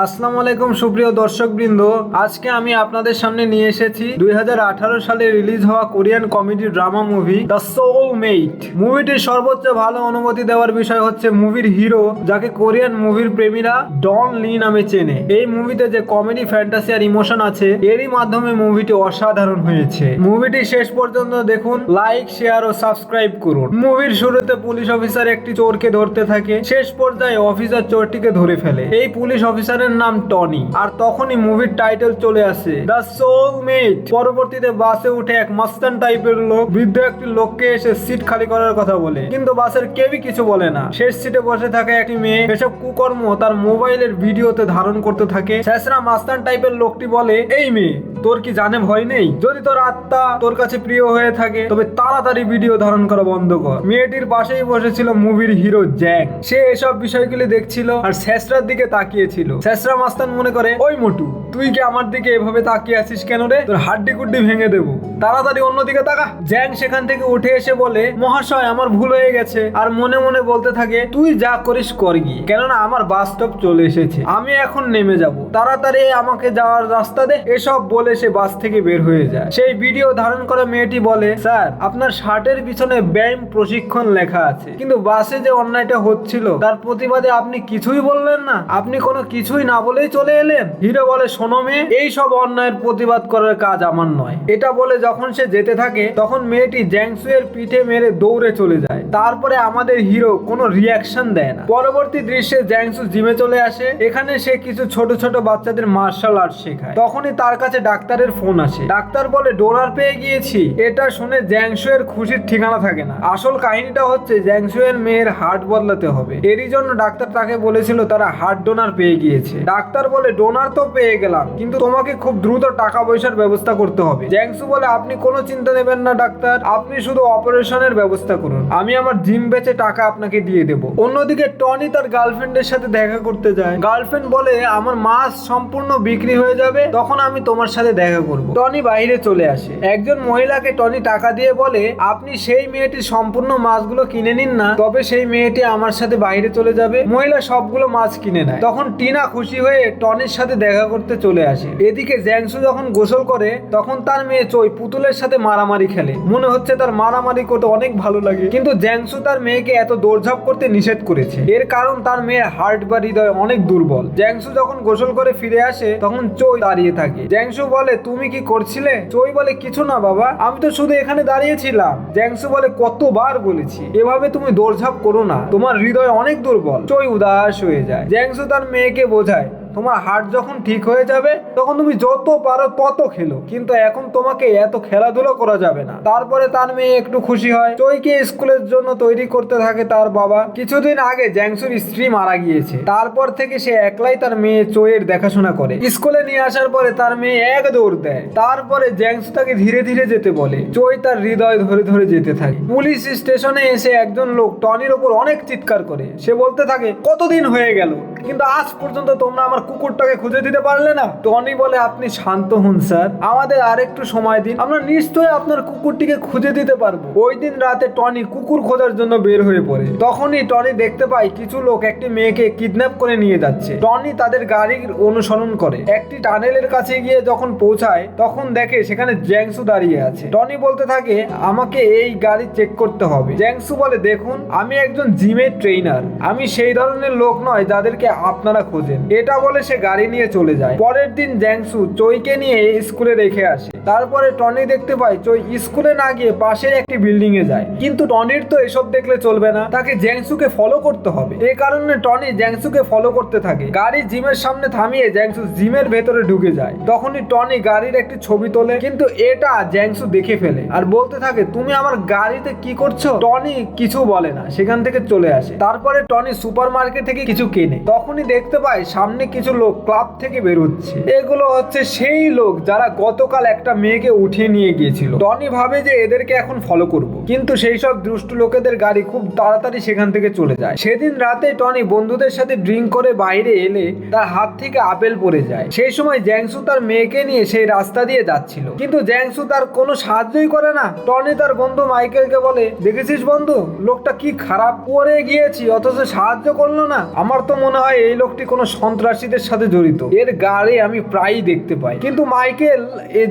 আসসালামু আলাইকুম সুপ্রিয় দর্শকবৃন্দ। আজকে আমি আপনাদের সামনে নিয়ে এসেছি দুই হাজার আঠারো সালে রিলিজ হওয়া Korean comedy drama movie the soul mate. মুভিটির সর্বোচ্চ ভালো অনুমতি দেওয়ার বিষয় হচ্ছে মুভির হিরো, যাকে কোরিয়ান মুভির প্রেমীরা ডন লি নামে চেনে। এই মুভিতে যে কমেডি, ফ্যান্টাসি আর ইমোশন আছে, এরই মাধ্যমে মুভিটি অসাধারণ হয়েছে। মুভিটি শেষ পর্যন্ত দেখুন, লাইক, শেয়ার ও সাবস্ক্রাইব করুন। মুভির শুরুতে পুলিশ অফিসার একটি চোরকে ধরতে থাকে, শেষ পর্যায়ে অফিসার চোরটিকে ধরে ফেলে। এই পুলিশ অফিসারের নাম টনি। আর তখনই মুভির টাইটেল চলে আসে, দ্য সোল মেট পরবর্তীতে বাসে উঠে এক মাস্তান টাইপের লোক, বৃদ্ধ একটি লোককে এসে সিট খালি করার কথা বলে। কিন্তু বাসের কেউই কিছু বলে না। শেষ সিটে বসে থাকা একটি মেয়ে এসব কুকর্ম তার মোবাইলের ভিডিওতে ধারণ করতে থাকে। শেষরা মাস্তান টাইপের লোকটি বলে, এই মেয়ে, তোর কি জানে ভয় নেই? যদি তোর আত্মা তোর কাছে প্রিয় হয়ে থাকে, তবে তাড়াতাড়ি ভিডিও ধারণ করা বন্ধ কর। মেয়েটির পাশেই বসেছিল মুভির হিরো জ্যাক। সে এসব বিষয়গুলি দেখছিল আর শেষরার দিকে তাকিয়েছিল। শেষরা মাস্তান মনে করে, ওই মোটু, তুই কি আমার দিকে এভাবে তাকিয়ে আছিস কেন রে? তোর হাড্ডি কুড্ডি ভেঙে দেবো। তাড়াতাড়ি অন্যদিকে তাকা। জ্যাং সেখান থেকে উঠে এসে বলে, মহাশয়, আমার ভুল হয়ে গেছে। আর মনে মনে বলতে থাকে, তুই যা করিস কর গিয়ে, কেননা আমার বাস স্টপ চলে এসেছে। আমি এখন নেমে যাব। তাড়াতাড়ি আমাকে যাওয়ার রাস্তা দে। এসব বলে সে বাস থেকে বের হয়ে যায়। সেই ভিডিও ধারণ করা মেয়েটি বলে, স্যার, আপনার শার্টের পিছনে ব্যায়াম প্রশিক্ষণ লেখা আছে। কিন্তু বাসে যে অন্যায়টা হচ্ছিল, তার প্রতিবাদে আপনি কিছুই বললেন না। আপনি কোনো কিছুই না বলেই চলে এলেন। হিরো বলে, শোনো মেয়ে, এই সব অন্যায়ের প্রতিবাদ করার কাজ আমার নয়। এটা বলে যখন সে যেতে থাকে, তখন মেয়েটি জ্যাংসুয়ের পিঠে মেরে দৌড়ে চলে যায়। তারপরে আমাদের হিরো কোনো রিয়াকশন দেয় না। পরবর্তী দৃশ্যে জ্যাংসু জিমে চলে আসে। এখানে সে কিছু ছোট ছোট বাচ্চাদের মার্শাল আর্ট শেখায়। তখনই তার কাছে ডাক্তারের ফোন আসে। ডাক্তার বলে, ডোনার পেয়ে গিয়েছি। এটা শুনে জ্যাংসুয়ের খুশির ঠিকানা থাকে না। আসল কাহিনীটা হচ্ছে, জ্যাংসুয়ের মেয়ের হার্ট বদলাতে হবে। এরই জন্য ডাক্তার তাকে বলেছিল, তারা হার্ট ডোনার পেয়ে গিয়েছে। ডাক্তার বলে ডোনার তো পেয়ে গেলাম, কিন্তু তোমাকে খুব দ্রুত টাকা পয়সার ব্যবস্থা করতে হবে। জ্যাংসু বলে, আপনি কোনো চিন্তা নেবেন না, ডাক্তার। আপনি শুধু অপারেশনের ব্যবস্থা করুন। আমি আমার জিম বেচে টাকা আপনাকে দিয়ে দেবো। অন্যদিকে টনি তার গার্লফ্রেন্ডের সাথে দেখা করতে যায়। গার্লফ্রেন্ড বলে, আমার মাছ সম্পূর্ণ বিক্রি হয়ে যাবে, তখন আমি তোমার সাথে দেখা করব। টনি বাইরে চলে আসে। একজন মহিলাকে টনি টাকা দিয়ে বলে, আপনি সেই মেয়েটির সম্পূর্ণ মাছগুলো কিনে নিন না, তবে সেই মেয়েটি আমার সাথে বাইরে চলে যাবে। মহিলা সবগুলো মাছ কিনে নেয়। তখন টিনা খুশি হয়ে টনির সাথে দেখা করতে চলে আসে। এদিকে জ্যাংসু যখন গোসল করে, তখন তার মেয়ে চই পুতুলের সাথে মারামারি খেলে। মনে হচ্ছে তার মারামারি করতে অনেক ভালো লাগে। কিন্তু জ্যাংসু তার মেয়েকে এত দৌড়ঝাঁপ করতে নিষেধ করেছে। এর কারণ তার মেয়ের হার্ট বা হৃদয় অনেক দুর্বল। জ্যাংসু যখন গোসল করে ফিরে আসে, তখন চই দাঁড়িয়ে থাকে। জ্যাংসু বলে, তুমি কি করছিলে? চই বলে, কিছু না বাবা, আমি তো শুধু এখানে দাঁড়িয়েছিলাম। জ্যাংসু বলে, কতবার বলেছি, এভাবে তুমি দৌড়ঝাঁপ করো না। তোমার হৃদয় অনেক দুর্বল। চই উদাস হয়ে যায়। জ্যাংসু তার মেয়েকে বোঝায় তোমার হার্ট যখন ঠিক হয়ে যাবে, তখন তুমি যত পারো তত খেলো। কিন্তু এখন তোমাকে এত খেলাধুলো করা যাবে না। তারপরে তার মেয়ে একটু খুশি হয়। চইকে স্কুলের জন্য তৈরি করতে থাকে তার বাবা। কিছুদিন আগে জ্যাংসুর স্ত্রী মারা গিয়েছে। তারপর থেকে সে একলাই তার মেয়ে চইয়ের দেখাশোনা করে। স্কুলে নিয়ে আসার পরে তার মেয়ে এক দৌড় দেয়। তারপরে জ্যাংসু তাকে ধীরে ধীরে যেতে বলে। চই তার হৃদয় ধরে ধরে যেতে থাকে। পুলিশ স্টেশনে এসে একজন লোক টনির ওপর অনেক চিৎকার করে। সে বলতে থাকে, কতদিন হয়ে গেল? কিন্তু আজ পর্যন্ত তোমরা আমার কুকুরটাকে খুঁজে দিতে পারলে না? টনি বলে, আপনি শান্ত হন, স্যার। আমাদের আরেকটু সময় দিন। আমরা নিশ্চয়ই আপনার কুকুরটিকে খুঁজে দিতে পারব। ওই দিন রাতে টনি কুকুর খোঁজার জন্য বের হয়ে পড়ে। তখনই টনি দেখতে পায়, কিছু লোক একটি মেয়েকে কিডন্যাপ করে নিয়ে যাচ্ছে। টনি তাদের গাড়ির অনুসরণ করে। একটি টানেলের কাছে গিয়ে যখন পৌঁছায়, তখন দেখে সেখানে জ্যাংসু দাঁড়িয়ে আছে। টনি বলতে থাকে, আমাকে এই গাড়ি চেক করতে হবে। জ্যাংসু বলে, দেখুন, আমি একজন জিমের ট্রেইনার। আমি সেই ধরনের লোক নয় যাদেরকে আপনারা খোঁজেন। এটা সে গাড়ি নিয়ে চলে যায়। পরের দিন জ্যাংসু চইকে নিয়ে স্কুলে রেখে আসে। তারপরে টনি দেখতে পায় চই স্কুলে না গিয়ে পাশের একটি বিল্ডিং এ যায়। কিন্তু টনির তো এসব দেখলে চলবে না, তাকে জ্যাংসুকে ফলো করতে হবে। এই কারণে টনি জ্যাংসুকে ফলো করতে থাকে। গাড়ি জিমের সামনে থামিয়ে জ্যাংসু জিমের ভেতরে ঢুকে যায়। তখনই টনি গাড়ির একটি ছবি তোলে, কিন্তু এটা জ্যাংসু দেখে ফেলে আর বলতে থাকে, তুমি আমার গাড়িতে কি করছ? টনি কিছু বলে না, সেখান থেকে চলে আসে। তারপরে টনি সুপার মার্কেট থেকে কিছু কেনে। তখনই দেখতে পায় সামনে কিছু লোক ক্লাব থেকে বেরোচ্ছে। এগুলো হচ্ছে সেই লোক যারা গতকাল একটা মেয়েকে উঠিয়ে নিয়ে গিয়েছিল। টনি ভাবে যে এদেরকে এখন ফলো করব। কিন্তু সেই সব দুষ্টু লোকেদের গাড়ি খুব তাড়াতাড়ি সেখান থেকে চলে যায়। সেদিন রাতে টনি বন্ধুদের সাথে ড্রিঙ্ক করে বাইরে এলে তার হাত থেকে আপেল পড়ে যায়। সেই সময় জ্যাংসু তার মেয়েকে নিয়ে সেই রাস্তা দিয়ে যাচ্ছিল। কিন্তু জ্যাংসু তার কোনো সাহায্যই করে না। টনি তার বন্ধু মাইকেলকে বলে, দেখেছিস বন্ধু, লোকটা কি খারাপ? পড়ে গিয়েছি, অথচ সাহায্য করল না। আমার তো মনে হয় এই লোকটি কোনো সন্ত্রাসীদের ডাকাতিদের সাথে জড়িত। এর গাড়ি আমি প্রায়ই দেখতে পাই। কিন্তু মাইকেল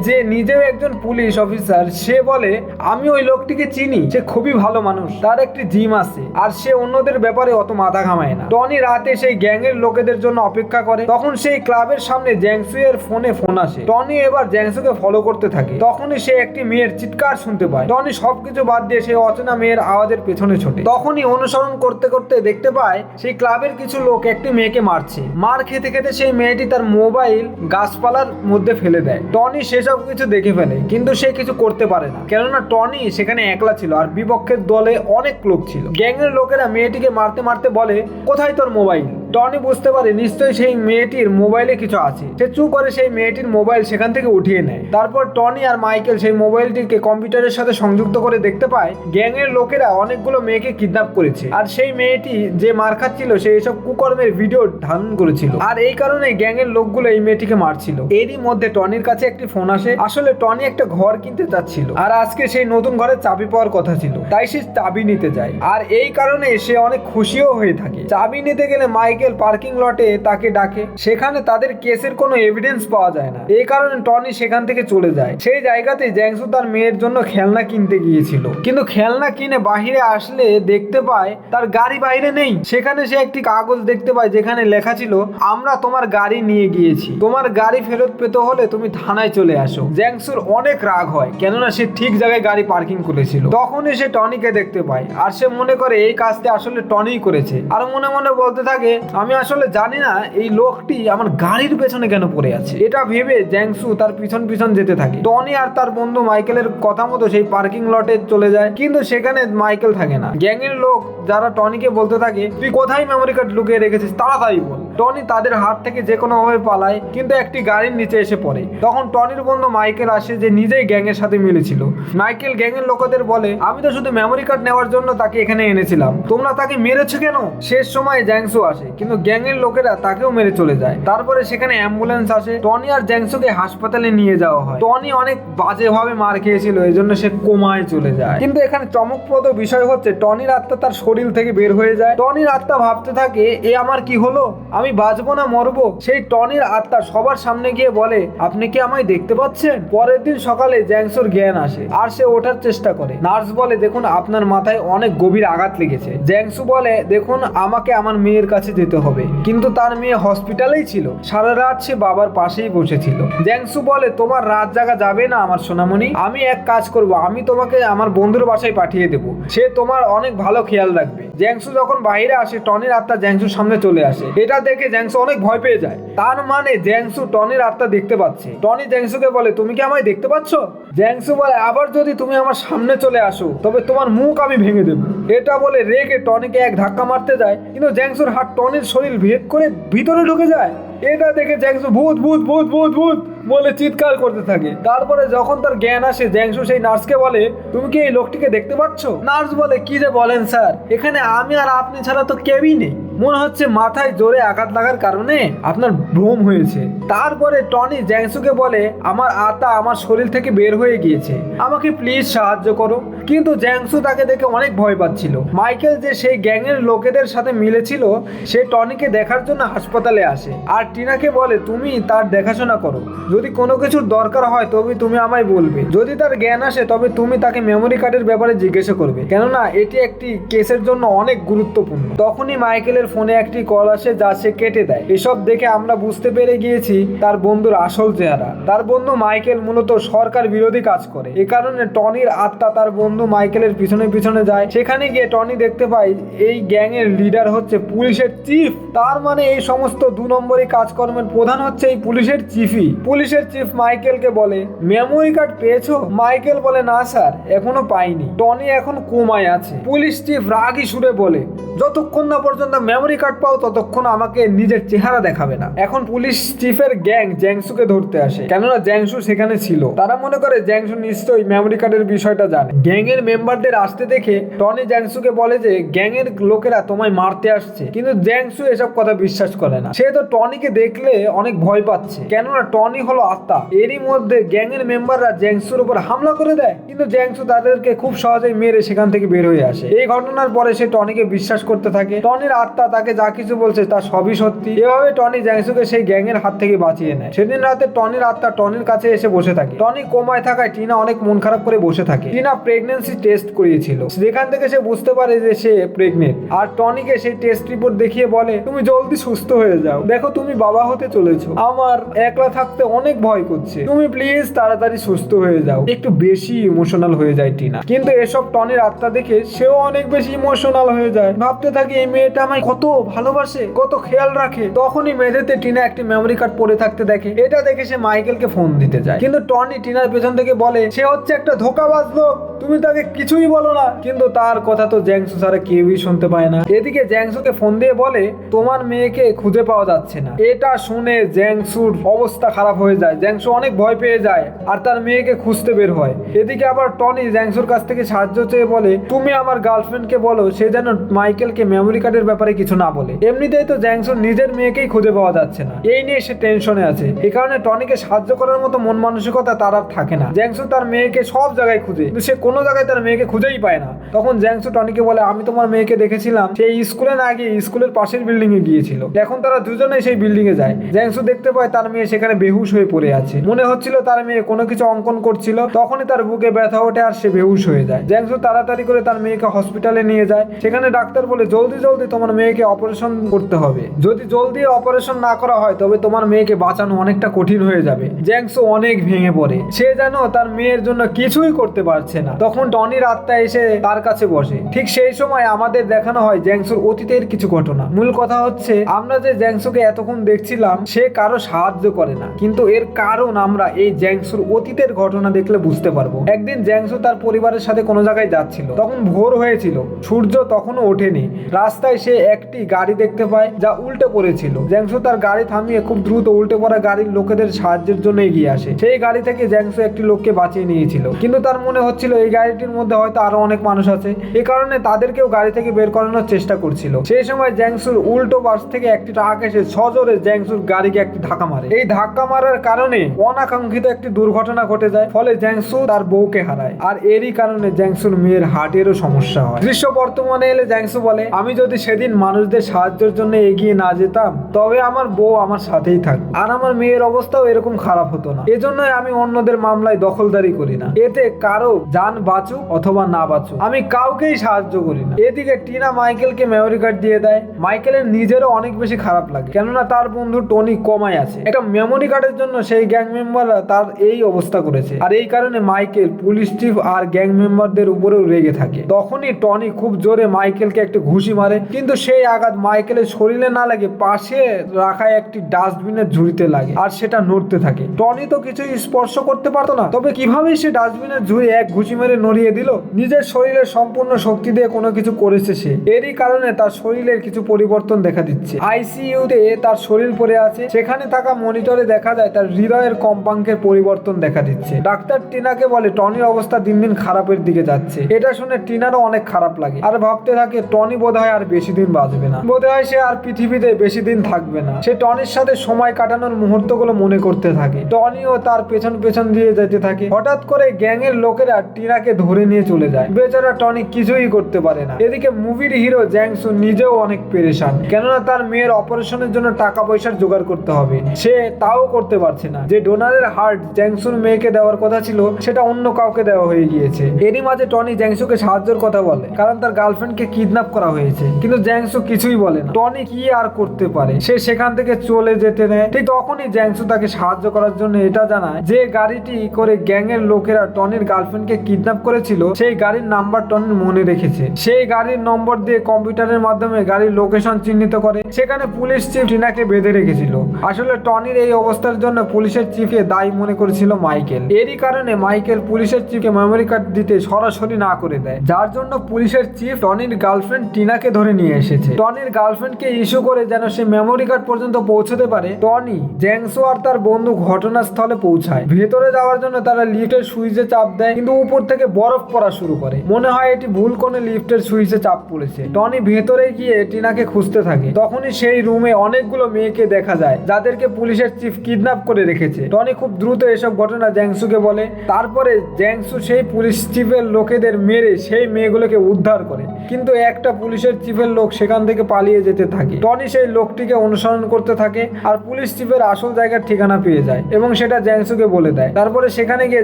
যে নিজেও একজন পুলিশ অফিসার, সে বলে, আমি ওই লোকটিকে চিনি। সে খুবই ভালো মানুষ। তার একটি জিম আছে। আর সে অন্যদের ব্যাপারে অত মাথা ঘামায় না। টনি রাতে সেই গ্যাংয়ের লোকেদের জন্য অপেক্ষা করে। তখন সেই ক্লাবের সামনে জ্যাংসু এর ফোনে ফোন আসে। টনি এবার জ্যাংসুকে ফলো করতে থাকে। তখনই সে একটি মেয়ের চিৎকার শুনতে পায়। টনি সবকিছু বাদ দিয়ে সেই অচেনা মেয়ের আওয়াজের পেছনে ছোটে। তখনই অনুসরণ করতে করতে দেখতে পায়, সেই ক্লাবের কিছু লোক একটি মেয়েকে মারছে। মার খেতে খেতে সেই মেয়েটি তার মোবাইল গাছপালার মধ্যে ফেলে দেয়। টনি সেসব কিছু দেখে ফেলে, কিন্তু সে কিছু করতে পারে না। কেননা টনি সেখানে একলা ছিল আর বিপক্ষের দলে অনেক লোক ছিল। গ্যাংয়ের লোকেরা মেয়েটিকে মারতে মারতে বলে, কোথায় তোর মোবাইল? টনি বুঝতে পারে নিশ্চয়ই সেই মেয়েটির মোবাইলে কিছু আছে। সে চুপ করে সেই মেয়েটির মোবাইল সেখান থেকে উঠিয়ে নেয়। তারপর টনি আর মাইকেল সেই মোবাইলটিকে কম্পিউটারের সাথে সংযুক্ত করে দেখতে পায়, গ্যাংয়ের লোকেরা অনেকগুলো মেয়েকে কিডন্যাপ করেছে। আর সেই মেয়েটি যে মার খাচ্ছিল, সে এইসব কুকর্মের ভিডিও ধারণ করেছিল। আর এই কারণে গ্যাংয়ের লোকগুলো এই মেয়েটিকে মারছিল। এরই মধ্যে টনির কাছে একটি ফোন আসে। আসলে টনি একটা ঘর কিনতে চাচ্ছিল। আর আজকে সেই নতুন ঘরে চাবি পাওয়ার কথা ছিল। তাই সে চাবি নিতে যায়। আর এই কারণে সে অনেক খুশিও হয়ে থাকে। চাবি নিতে গেলে মাইকেল পার্কিং লটে তাকে ডাকে। সেখানে তাদের কেসের কোনো এভিডেন্স পাওয়া যায় না। এই কারণে টনি সেখান থেকে চলে যায়। সেই জায়গাতে জ্যাংসু তার মেয়ের জন্য খেলনা কিনতে গিয়েছিল। কিন্তু খেলনা কিনে বাহিরে আসলে দেখতে পায় তার গাড়ি বাইরে নেই। সেখানে সে একটি কাগজ দেখতে পায় যেখানে লেখা ছিল, আমরা তোমার গাড়ি নিয়ে গিয়েছি। তোমার গাড়ি ফেরত পেতে হলে তুমি থানায় চলে আসো। জ্যাংসুর অনেক রাগ হয়, কেননা সে ঠিক জায়গায় গাড়ি পার্কিং করেছিল। তখনই সে টনিকে দেখতে পায়। আর সে মনে করে, এই কাজটি আসলে টনিই করেছে। আর মনে মনে বলতে থাকে আমি আসলে জানি না এই লোকটি আমার গাড়ির পেছনে কেন পড়ে আছে। এটা ভেবে জ্যাংসু তার পিছন পিছন যেতে থাকে। টনি আর তার বন্ধু মাইকেলের কথা মতো সেই পার্কিং লটে চলে যায়, কিন্তু সেখানে মাইকেল থাকে না। গ্যাং এর লোক যারা টনিকে বলতে থাকে, তুই কোথায় মেমোরি কার্ড লুকিয়ে রেখেছিস? তাড়াতাড়ি বল। টনি তাদের হাত থেকে যে কোনো ভাবে পালায়, কিন্তু একটি গাড়ির নিচে এসে পড়ে। তখন টনির বন্ধু মাইকেল আসে যে নিজেই গ্যাংয়ের সাথে মিলেছিল। মাইকেল গ্যাংয়ের লোকেদের বলে, আমি তো শুধু মেমোরি কার্ড নেওয়ার জন্য তাকে এখানে এনেছিলাম। তোমরা তাকে মেরেছো কেন? শেষ সময় জ্যাংসু আসে, কিন্তু গ্যাংয়ের লোকেরা তাকেও মেরে চলে যায়। তারপরে সেখানে অ্যাম্বুলেন্স আসে, টনি আর জ্যাংসুকে হাসপাতালে নিয়ে যাওয়া হয়। টনি অনেক বাজেভাবে মার খেয়েছিল এই জন্য সে কোমায় চলে যায়। কিন্তু এখানে চমকপ্রদ বিষয় হচ্ছে, টনির আত্মা তার শরীর থেকে বের হয়ে যায়। টনির আত্মা ভাবতে থাকে, এ আমার কি হলো? আমি বাঁচবো না, মরবো? সেই টনির আত্মা সবার সামনে গিয়ে বলে, আপনি কি আমায় দেখতে পাচ্ছেন? পরের দিন সকালে জ্যাংসুর জ্ঞান আসে, আর সে ওঠার চেষ্টা করে। নার্স বলে, দেখুন, আপনার মাথায় অনেক গভীর আঘাত লেগেছে। জ্যাংসু বলে, দেখুন, আমাকে আমার মেয়ের কাছে যেতে হবে। কিন্তু তার মেয়ে হসপিটালেই ছিল। সারা রাত সে বাবার পাশেই বসেছিল। জ্যাংসু বলে, তোমার রাত জাগা যাবে না আমার সোনামণি। আমি এক কাজ করব, আমি তোমাকে আমার বন্ধুর বাসায় পাঠিয়ে দেব। সে তোমার অনেক ভালো খেয়াল রাখবে। জ্যাংসু যখন বাইরে আসে, টনির আত্মা জ্যাংসুর সামনে চলে আসে। এটা দেখে জ্যাংসু অনেক ভয় পেয়ে যায়। তার মানে জ্যাংসু টনির আত্মা দেখতে পাচ্ছে। টনি জ্যাংসুকে বলে, তুমি কি আমায় দেখতে পাচ্ছ? জ্যাংসু বলে, আবার যদি তুমি আমার সামনে চলে আসো, তবে তোমার মুখ আমি ভেঙে দেবো। এটা বলে রেগে টনিকে এক ধাক্কা মারতে যায়, কিন্তু জ্যাংসুর হাত টনির শরীর ভেদ করে ভিতরে ঢুকে যায়। এটা দেখে জ্যাংসু ভূত ভূত ভূত ভূত ভূত বলে চিৎকার করতে থাকে। তারপরে যখন তার জ্ঞান আসে, জ্যাংসু সেই নার্সকে বলে, তুমি কি এই লোকটিকে দেখতে পাচ্ছ? নার্স বলে, কি যে বলেন স্যার, এখানে আমি আর আপনি ছাড়া তো কেউই নেই। মনে হচ্ছে মাথায় জোরে আঘাত লাগার কারণে আপনার ভ্রম হয়েছে। তারপরে টনি জ্যাংসুকে বলে, আমার আত্মা আমার শরীর থেকে বের হয়ে গিয়েছে। আমাকে প্লিজ সাহায্য করো। কিন্তু জ্যাংসু তাকে দেখে অনেক ভয় পাচ্ছিল। মাইকেল যে সেই গ্যাংয়ের লোকেদের সাথে মিলেছিল, সে টনিকে দেখার জন্য হাসপাতালে আসে। আর টিনাকে বলে, তুমি তার দেখাশোনা করো। যদি কোনো কিছুর দরকার হয়, তবে তুমি আমায় বলবে। যদি তার জ্ঞান আসে, তবে তুমি তাকে মেমোরি কার্ডের ব্যাপারে জিজ্ঞাসা করবে। কেননা, এটি একটি কেসের জন্য অনেক গুরুত্বপূর্ণ। তখনই মাইকেলের ফোনে একটি কল আসে যা সে কেটে দেয়। এসব দেখে আমরা বুঝতে পেরে গিয়েছি তার বন্ধুর আসল চেহারা। তার বন্ধু মাইকেল মূলত সরকার বিরোধী কাজ করে। এ কারণে টনির আত্মা তার বন্ধু মাইকেলের পিছনে পিছনে যায়। সেখানে গিয়ে টনি দেখতে পায় এই গ্যাংয়ের লিডার হচ্ছে পুলিশের চিফ। তার মানে এই সমস্ত দু নম্বরই কাজকর্মের প্রধান হচ্ছে এই পুলিশের চিফই। পুলিশের চিফ মাইকেলকে বলে, মেমোরি কার্ড পেয়েছ? মাইকেল বলে, না স্যার, এখনও পাইনি। টনি এখন কোমায় আছে। পুলিশ চিফ রাগি সুরে বলে, যতক্ষণ না পর্যন্ত মেমোরি কার্ড পাও ততক্ষণ আমাকে নিজের চেহারা দেখাবে না। এখন পুলিশ চিফের গ্যাং জ্যাংসুকে ধরতে আসে। কেননা জ্যাংসু সেখানে ছিল। তারা মনে করে জ্যাংসু নিশ্চয়ই মেমোরি কার্ডের বিষয়টা জানে। গ্যাং গ্যাংয়ের মেম্বারদের আসতে দেখে টনি জ্যাংসুকে বলে যে, গ্যাংয়ের লোকেরা তোমায় মারতে আসছে। কিন্তু জ্যাংসু এসব কথা বিশ্বাস করে না। সে তো টনিকে দেখলে অনেক ভয় পাচ্ছে। কেননা টনি হলো আত্মা। এরই মধ্যে গ্যাংয়ের মেম্বাররা জ্যাংসুর উপর হামলা করে দেয়। কিন্তু জ্যাংসু তাদেরকে খুব সহজেই মেরে সেখান থেকে বের হয়ে আসে। এই ঘটনার পরে সে টনিকে বিশ্বাস করতে থাকে। টনির আত্মা তাকে যা কিছু বলছে তা সবই সত্যি। এভাবে টনি জ্যাংসুকে সেই গ্যাংয়ের হাত থেকে বাঁচিয়ে নেয়। সেদিন রাতে টনির আত্মা টনির কাছে এসে বসে থাকে। টনি কোমায় থাকায় টিনা অনেক মন খারাপ করে বসে থাকে। টিনা প্রেগনেন্সি টেস্ট করিয়েছিল। সেখান থেকে সে বুঝতে পারে যে সে প্রেগনেন্ট আর টনিকে সেই টেস্ট রিপোর্ট দেখিয়ে বলে, তুমি জলদি সুস্থ হয়ে যাও। দেখো তুমি বাবা হতে চলেছো। আমার একলা থাকতে অনেক ভয় করছে। তুমি প্লিজ তাড়াতাড়ি সুস্থ হয়ে যাও। একটু বেশি ইমোশনাল হয়ে যায় টিনা। কিন্তু এসব টনির আত্মা দেখে সেও অনেক বেশি ইমোশনাল হয়ে যায়। ভাবতে থাকে, এই মেয়েটা আমায় কত ভালোবাসে, কত খেয়াল রাখে, তখনই মেঝেতে টিনা একটি মেমরি কার্ড পড়ে থাকতে দেখে। এটা দেখে সে মাইকেলকে ফোন দিতে যায়। কিন্তু টনি টিনার পেছন থেকে বলে, সে হচ্ছে একটা ধোকাবাজ লোক, তুমি তাকে কিছুই বলো না। কিন্তু তার কথা তো জ্যাংসু ছাড়া কেউই শুনতে পায় না। এদিকে জ্যাংসুকে ফোন দিয়ে বলে, তোমার মেয়েকে খুঁজে পাওয়া যাচ্ছে না। এটা শুনে জ্যাংসুর অবস্থা খারাপ হয়ে যায়। জ্যাংসু অনেক ভয় পেয়ে যায় আর তার মেয়েকে খুঁজতে বের হয়। এদিকে আবার টনি জ্যাংসুর কাছ থেকে সাহায্য চেয়ে বলে, তুমি আমার গার্লফ্রেন্ডকে বলো, সে যেন মাইকেলকে মেমোরি কার্ডের ব্যাপারে কিছু না বলে। এমনিতেই তো জ্যাংসুর নিজের মেয়েকেই খুঁজে পাওয়া যাচ্ছে না। এই নিয়ে সে টেনশনে আছে। এই কারণে টনিকে সাহায্য করার মতো মন মানসিকতা তার আর থাকে না। জ্যাংসু তার মেয়েকে সব জায়গায় খুঁজে, কিন্তু সে কোনো জায়গায় তার মেয়েকে খুঁজেই পায় না। তখন জ্যাংসু টনিকে বলে, আমি তোমার মেয়েকে দেখেছিলাম সেই স্কুলে না গিয়ে স্কুলের পাশের বিল্ডিং এ গিয়েছিল। এখন তারা দুজনে সেই বিল্ডিং এ যায়। জ্যাংসু দেখতে পায় তার মেয়ে সেখানে বেহুশ হয়ে পড়ে আছে। মনে হচ্ছিল তার মেয়ে কোনো কিছু অঙ্কন করছিল। তখনই তার বুকে ব্যথা ওঠে আর সে বেহুশ হয়ে যায়। জ্যাংসু তাড়াতাড়ি করে তার মেয়েকে হসপিটালে নিয়ে যায়। সেখানে ডাক্তার বলে, জলদি জলদি তোমার মেয়েকে অপারেশন করতে হবে। যদি জলদি অপারেশন না করা হয়, তবে তোমার মেয়েকে বাঁচানো অনেকটা কঠিন হয়ে যাবে। জ্যাংসু অনেক ভেঙে পড়ে। সে যেন তার মেয়ের জন্য কিছুই করতে পারছে না। তখন টনির আত্মা এসে তার কাছে বসে। ঠিক সেই সময় আমাদের দেখানো হয় জ্যাংসুর অতীতের কিছু ঘটনা। মূল কথা হচ্ছে, আমরা যে জ্যাংসুকে এতক্ষণ দেখছিলাম, সে কারও সাহায্য করে না। কিন্তু এর কারণ আমরা এই জ্যাংসুর অতীতের ঘটনা দেখলে বুঝতে পারব। একদিন জ্যাংসু তার পরিবারের সাথে কোনো জায়গায় যাচ্ছিল। তখন ভোর হয়েছিল। সূর্য তখনও ওঠেনি। রাস্তায় সে একটি গাড়ি দেখতে পায় যা উল্টে পড়েছিল। জ্যাংসু তার গাড়ি থামিয়ে খুব দ্রুত উল্টে পড়া গাড়ির লোকেদের সাহায্যের জন্য এগিয়ে আসে। সেই গাড়ি থেকে জ্যাংসু একটি লোককে বাঁচিয়ে নিয়েছিল। কিন্তু তার মনে হচ্ছিল, এই গাড়িটির মধ্যে হয়তো আরও অনেক মানুষ আছে। এই কারণে তাদেরকেও গাড়ি থেকে বের করানোর চেষ্টা করছিল। সেই সময় জ্যাংসুর উল্টো পাশ থেকে একটি ট্রাক এসে সজোরে জ্যাংসুর গাড়িকে একটি ধাক্কা মারে। এই ধাক্কা মারার কারণে অনাকাঙ্ক্ষিত একটি দুর্ঘটনা ঘটে যায়, ফলে জ্যাংসু তার বউকে হারায়। আর এরই কারণে জ্যাংসুর মেয়ের হার্টেরও সমস্যা হয়। দৃশ্য বর্তমানে এলে জ্যাংসু বলে, আমি যদি সেদিন মানুষদের সাহায্যের জন্য এগিয়ে না যেতাম, তবে আমার বউ আমার সাথেই থাকত আর আমার মেয়ের অবস্থাও এরকম খারাপ হতো না। এজন্যই আমি অন্যদের মামলায় দখলদারি করি না। এতে কারও যান বাঁচুক অথবা না বাঁচুক, আমি কাউকেই সাহায্য করি না। এদিকে টিনা মাইকেলকে মেমোরি কার্ড দিয়ে দেয়। মাইকেলের নিজেরও অনেক বেশি খারাপ লাগে, কেননা তার বন্ধু টনি কমায় আছে। একটা মেমোরি কার্ডের জন্য সেই গ্যাং মেম্বাররা তার এই অবস্থা করেছে। আর এই কারণে মাইকেল পুলিশ চিফ আর গ্যাং মেম্বারদের উপরেও রেগে থাকে। তখনই টনি খুব জোরে মাইকেলকে একটি ঘুষি মারে, কিন্তু সেই আঘাত, মাইকেলের শরীরে না লাগে, পাশে রাখা একটি ডাস্টবিনের ঝুড়িতে লাগে আর সেটা নড়তে থাকে। টনি তো কিছুই স্পর্শ করতে পারতো না, তবে কীভাবে সে ডাস্টবিনের ঝুড়ি এক ঘুষি মেরে নড়িয়ে দিল? নিজের শরীরের সম্পূর্ণ শক্তি দিয়ে কোনো কিছু করেছে সে। এরই কারণে তার শরীরের কিছু পরিবর্তন দেখা দিচ্ছে। আইসিইউতে তার শরীর পড়ে আছে। সেখানে থাকা মনিটরে দেখা যায় তার হৃদয়ের কম্পাঙ্কের পরিবর্তন দেখা দিচ্ছে। ডাক্তার টিনাকে বলে, টনির অবস্থা দিন দিন খারাপের দিকে যাচ্ছে। এটা শুনে টিনারও অনেক খারাপ লাগে। আর ভাবতে থাকে, টনি বোধহয় আর বেশি দিন বাঁচবে না। বোধহয় সে আর পৃথিবীতে বেশি দিন থাকবে না। সে টনির সাথে সময় কাটানোর মুহূর্তগুলো মনে করতে থাকে। টনিও তার পেছন পেছন দিয়ে যেতে থাকে। হঠাৎ করে গ্যাংয়ের লোকেরা টিনাকে ধরে নিয়ে চলে যায়। বেচারা টনি কিছুই করতে পারে না। এদিকে মুভির হিরো জ্যাংসু নিজেও অনেক পেরেশান। কেননা তার মেয়ের অপারেশনের জন্য টাকা পয়সার জোগাড় করতে হবে। সে তাও করতে পারছে না। যে ডোনারের হার্ট জ্যাংসুর মেয়েকে দেওয়ার কথা ছিল, সেটা অন্য কাউকে দেওয়া হয়ে গিয়েছে। এরই মাঝে টনি জ্যাংসুকে সাহায্যের কথা বলে। কারণ তার গার্লফ্রেন্ডকে কিডন্যাপ করা হয়েছে। কিন্তু জ্যাংসু কিছুই বলে না। টনি কি আর করতে পারে? সে সেখান থেকে চলে যেতে নেয়। ঠিক তখনই জ্যাংসু তাকে সাহায্য করার জন্য এটা জানায় যে গাড়িটি করে গ্যাং এর লোকেরা টনির গার্লফ্রেন্ডকে কিডন্যাপ করেছিল, সেই গাড়ির নাম্বার টনির মনে রেখেছে। সেই গাড়ির নম্বর দিয়ে কম্পিউটারের মাধ্যমে গাড়ির লোকেশন চিহ্নিত করে। সেখানে পুলিশ চিফ টিনাকে বেঁধে রেখেছিল। আসলে টনির এই অবস্থার জন্য পুলিশের চিফকে দায়ী মনে করেছিল মাইকেল। এরই কারণে মাইকেল পুলিশের চিফকে মেমোরি কার্ড দিতে সরাসরি না করে দেয়। যার জন্য পুলিশের চিফ টনির গার্লফ্রেন্ড টিনাকে ধরে নিয়ে এসেছে। টনির গার্লফ্রেন্ডকে ইস্যু করে যেন সে মেমোরি কার্ড পর্যন্ত পৌঁছতে পারে, টনি জ্যাংসো আর তার বন্ধু ঘটনাস্থলে পৌঁছায়। ভেতরে যাওয়ার জন্য তারা লিফটের সুইচে চাপ দেয়, কিন্তু উপর থেকে বরফ পড়া শুরু করে। মনে হয় এটি ভুল কোনো লিফটের সুইচে চাপ পড়েছে। টনি ভেতরে গিয়ে টিনাকে খুঁজতে থাকে। তখনই সেই রুমে অনেকগুলো মেয়েকে দেখা যায়, যাদেরকে পুলিশের চিফ কিডন্যাপ করে রেখেছে। টনি খুব দ্রুত এসব ঘটনা জ্যাংসুকে বলে। তারপরে জ্যাংসু সেই পুলিশ চিফের লোকেদের মেরে সেই মেয়েগুলোকে উদ্ধার করে। কিন্তু একটা পুলিশের চিফের লোক সেখান থেকে পালিয়ে যেতে থাকে। টনি সেই লোকটিকে অনুসরণ করতে থাকে আর পুলিশ চিফের আসল জায়গার ঠিকানা পেয়ে যায় এবং সেটা জ্যাংসুকে বলে দেয়। তারপরে সেখানে গিয়ে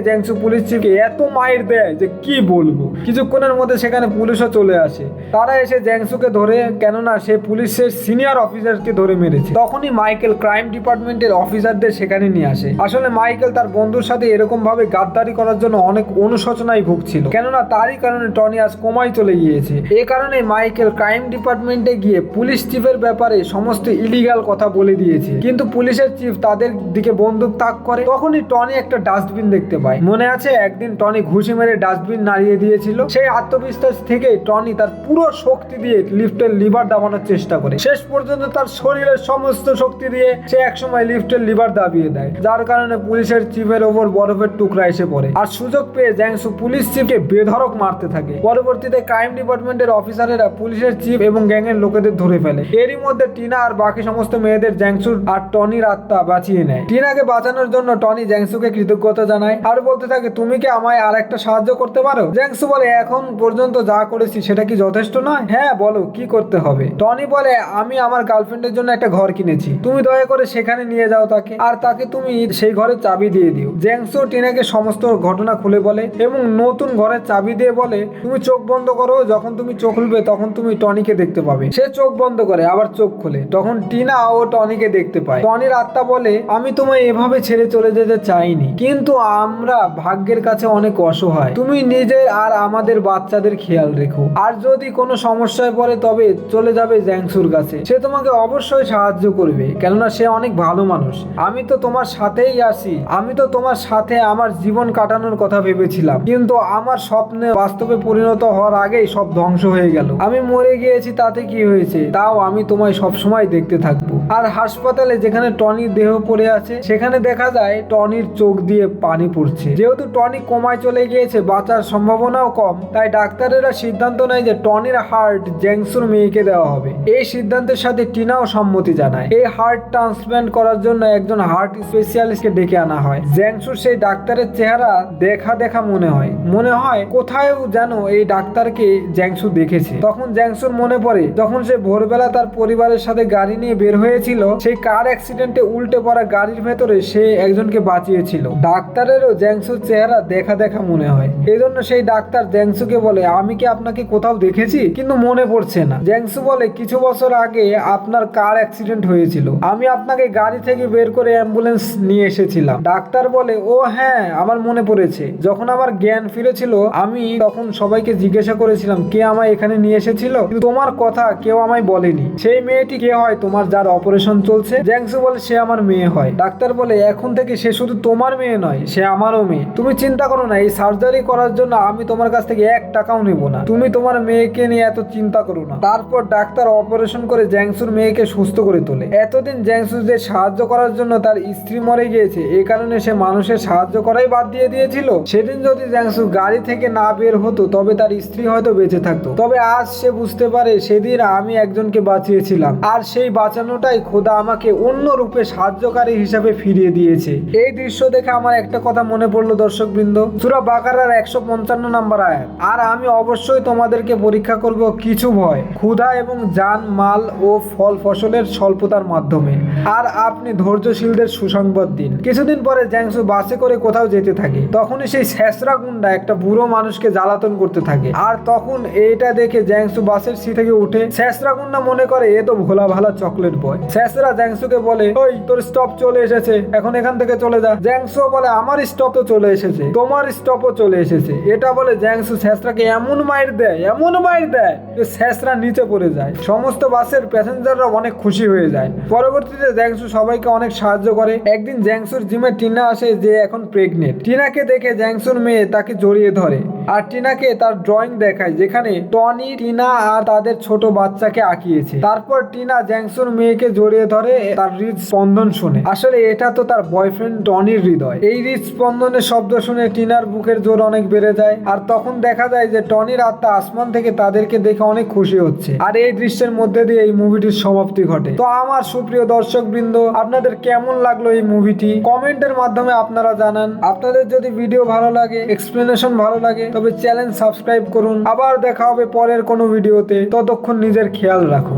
জ্যাংসু পুলিশ চিফকে এত মাইর দেয় যে কি বলব? কিছুক্ষণের মধ্যে সেখানে পুলিশও চলে আসে। তারা এসে জ্যাংসুকে ধরে, কেননা সে পুলিশের সিনিয়র অফিসারকে ধরে মেরেছে। তখনই মাইকেল ক্রাইম ডিপার্টমেন্টের অফিসারদের সেখানে নিয়ে আসে। আসলে মাইকেল তার বন্ধুর সাথে এরকম ভাবে গাদ্দারি করার জন্য অনেক অনুশোচনায় ভুগছিল। কেননা তারই কারণে টনি আজ কোমায় চলে গিয়েছে। এ কারণে মাইকেল ক্রাইম ডিপার্টমেন্টে গিয়ে পুলিশ চিফের ব্যাপারে সমস্ত ইলিগাল কথা বলে দিয়েছে। কিন্তু পুলিশের চিফ তাদের দিকে বন্দুক তাক করে। তখনই টনি একটা ডাস্টবিন দেখতে পায়। মনে আছে, একদিন টনি ঘুষি মেরে ডাস্টবিন নাড়িয়ে দিয়েছিল। সেই আত্মবিশ্বাস থেকে টনি তার পুরো শক্তি দিয়ে লিফটের লিভার দাবানোর চেষ্টা করে। শেষ পর্যন্ত তার শরীরের সমস্ত শক্তি দিয়ে সে একসময় লিফটের লিভার দাবিয়ে দেয়, যার কারণে পুলিশের চিফের ওপর বরফের টুকরা এসে পড়ে। আর সুযোগ পেয়ে জ্যাংসু পুলিশ চিফকে বেধড়ক মারতে থাকে। পরবর্তীতে ক্রাইম ডিপার্টমেন্টের অফিসারেরা পুলিশের চিফ এবং গ্যাংয়ের লোকেদের ধরে ফেলে। এরই মধ্যে টিনা আর বাকি সমস্ত মেয়েদের জ্যাংসুর আর টনির আত্মা বাঁচিয়ে নেয়। টিনাকে বাঁচানোর জন্য টনি জ্যাংসুকে কৃতজ্ঞতা জানায় আর বলতে থাকে, তুমি কি আমায় আর একটা সাহায্য করতে পারো? জ্যাংসু বলে, এখন পর্যন্ত যা করেছি সেটা কি যথেষ্ট? নয়? হ্যাঁ বলো, কি করতে হবে? টনি বলে, আমি আমার গার্লফ্রেন্ডের জন্য একটা ঘর কিনেছি। তুমি দয়া করে সেখানে নিয়ে যাও তাকে। আর তাকে তুমি সেই ঘরের চাবি দিয়ে দিও। জ্যাংসু টিনাকে সমস্ত ঘটনা খুলে বলে এবং নতুন ঘরের চাবি দিয়ে বলে, তুমি চোখ বন্ধ করো, যখন তুমি চোখ খুলবে তখন তুমি টনিকে দেখতে পাবে। সে চোখ বন্ধ করে, আবার চোখ খোলে। তখন টিনা ও টনিকে দেখতে পায়। টনির আত্মা বলে, আমি তোমায় এভাবে ছেড়ে চলে যেতে চাইনি। কিন্তু আমরা ভাগ্যের কাছে অনেক অসহায়। তুমি নিজের আর আমাদের বাচ্চাদের খেয়াল রেখো। আর যদি কোনো সমস্যায় পড়ে তবে চলে যাবে জ্যাংসুর কাছে। সে তোমাকে অবশ্যই সাহায্য করবে, কেননা সে অনেক ভালো মানুষ। আমি তো তোমার সাথেই আসি আমি তো তোমার সাথে আমার জীবন কাটানোর কথা ভেবেছিলাম। কিন্তু আমার স্বপ্নে বাস্তবে পরিণত হওয়ার আগেই সব ধ্বংস হয়ে গেল। আমি মরে গিয়েছি, তাতে কি হয়েছে? তাও আমি তোমায় সব সময় দেখতে থাকব। আর হাসপাতালে যেখানে টনির দেহ পড়ে আছে, সেখানে দেখা যায় টনির চোখ দিয়ে পানি পড়ছে। যেহেতু টনি কোমায় চলে গিয়েছে, বাঁচার সম্ভাবনাও কম। তাই ডাক্তারেরা সিদ্ধান্ত নেয় যে টনির হার্ট জ্যাংসুর মেয়েকে দেওয়া হবে। এই সিদ্ধান্তের সাথে টিনাও সম্মতি জানায়। এই হার্ট ট্রান্সপ্লান্ট করার জন্য একজন হার্ট স্পেশালিস্টকে ডেকে আনা হয়। জ্যাংসুর সেই ডাক্তারের চেহারা দেখা দেখা মনে হয়। মনে হয়, কোথায় যেন এই ডাক্তারকে জ্যাংসু দেখেছে। তখন জ্যাংসুর মনে পড়ে, যখন সে ভোরবেলা তার পরিবারের সাথে গাড়ি নিয়ে বের হয়েছিল, সেই কার অ্যাক্সিডেন্টে উল্টে পড়া গাড়ির ভেতরে সে একজনকে বাঁচিয়েছিল। ডাক্তারেরও জ্যাংসুর চেহারা দেখা দেখা মনে হয়। এজন্য সেই ডাক্তার জ্যাংসুকে বলে, আমি কি আপনাকে কোথাও দেখেছি? কিন্তু মনে পড়ছে না। জ্যাংসু বলে, কিছু বছর আগে আপনার কার অ্যাক্সিডেন্ট হয়েছিল? আমি আপনাকে গাড়ি থেকে বের করে অ্যাম্বুলেন্স নিয়ে এসেছিলাম। ডাক্তার বলে, ও হ্যাঁ আমার মনে পড়েছে। যখন আমার জ্ঞান ফিরেছিল, আমি তখন সবাইকে জিজ্ঞাসা করেছিলাম, কে আমায় এখানে নিয়ে এসেছিল? কিন্তু তোমার কথা কেউ আমায় বলেনি। সেই মেয়েটি কে হয়? তোমার যার অপারেশন চলছে? জ্যাংসু বলে, সে আমার মেয়ে হয়। ডাক্তার বলে, এখন থেকে সে শুধু তোমার মেয়ে নয়, সে আমারও মেয়ে। তুমি চিন্তা করো না, এই সার্জারি করার জন্য আমি তোমার কাছ থেকে এক টাকাও নেব না। তুমি তোমার মেয়েকে নিয়ে এত চিন্তা করো না। তারপর ডাক্তার অপারেশন করে জ্যাংসুর মেয়েকে সুস্থ করে তোলে। এতদিন জ্যাংসুদের সাহায্য করার জন্য তার স্ত্রী মরে গিয়েছে। এই কারণে সে মানুষের সাহায্য করাই বাদ দিয়ে দিয়েছিল। সেদিন যদি জ্যাংসু গাড়ি থেকে না বের হতো, তবে তার স্ত্রী হয়তো বেঁচে থাকতো। তবে আজ সে বুঝতে পারে সেদিন আমি একজনকে বাঁচিয়েছিলাম। আর সেই বাঁচানোটাই খোদা আমাকে অন্য রূপে সাহায্যকারী হিসাবে ফিরিয়ে দিয়েছে। এই দৃশ্য দেখে আমার একটা কথা মনে পড়ল দর্শক বৃন্দ সুরা বাকারার একশো পঞ্চান্ন নাম্বার আয়াত। আর আমি অবশ্যই তোমাদেরকে পরীক্ষা করব কিছু ভয়, ক্ষুধা এবং জান, মাল ও ফল ফসলের স্বল্পতার মাধ্যমে। আর আপনি ধৈর্যশীলদের সুসংবাদ দিন। কিছুদিন পরে জ্যাংসু বাসে করে কোথাও যেতে থাকে। তখনই সেই শেষরা গুন্ডা একটা বুড়ো মানুষকে জ্বালাতন করতে থাকে। আর তখন এইটা দেখে জ্যাংসু বাসের সিট থেকে উঠে শেষরা গুন্ডা মনে করে, এ তো ভোলা ভালা চকলেট বয়। শেষরা জ্যাংসুকে বলে, ওই, তোর স্টপ চলে এসেছে। এখন এখান থেকে চলে যা। জ্যাংসু বলে, আমার স্টপ তো চলে এসেছে। তোমার স্টপও চলে এসেছে। এটা বলে জ্যাংসু শেষরাকে এমন মাইর দেয়, এমন মাইর দেয় যে শেষরা নিচে পড়ে যায়। সমস্ত বাসের প্যাসেঞ্জাররা অনেক খুশি হয়ে যায়। পরবর্তীতে জ্যাংসু সবাইকে অনেক সাহায্য করে। একদিন জ্যাংসুর জিমে টিনা আসে যে এখন প্রেগনেন্ট টিনাকে দেখে জ্যাংসুর মেয়ে তাকে জড়িয়ে ধরে। আর টিনাকে তার ড্রয়িং দেখায়, যেখানে টনি, টিনা আর তাদের ছোট বাচ্চাকে আঁকিয়েছে। তারপর টিনা জ্যাংসুর মেয়েকে জড়িয়ে ধরে তার হৃদস্পন্দন শুনে। আসলে এটা তো তার বয়ফ্রেন্ড টনির হৃদয়। এই হৃদস্পন্দনের শব্দ শুনে টিনার বুকের জোর অনেক বেড়ে যায়। আর তখন দেখা যায় যে টনির আত্মা আসমান থেকে তাদেরকে দেখে অনেক খুশি হচ্ছে। আর এই দৃশ্যের মধ্যে দিয়ে এই মুভিটির সমাপ্তি ঘটে। তো আমার সুপ্রিয় দর্শক বৃন্দ আপনাদের কেমন লাগল এই মুভিটি কমেন্টের মাধ্যমে আপনারা জানান। আপনাদের যদি ভিডিও ভালো লাগে এক্সপ্লেনেশন ভালো লাগে, তবে চ্যানেল সাবস্ক্রাইব করুন। আবার দেখা হবে পরের কোনো ভিডিওতে ততক্ষণ নিজের খেয়াল রাখুন।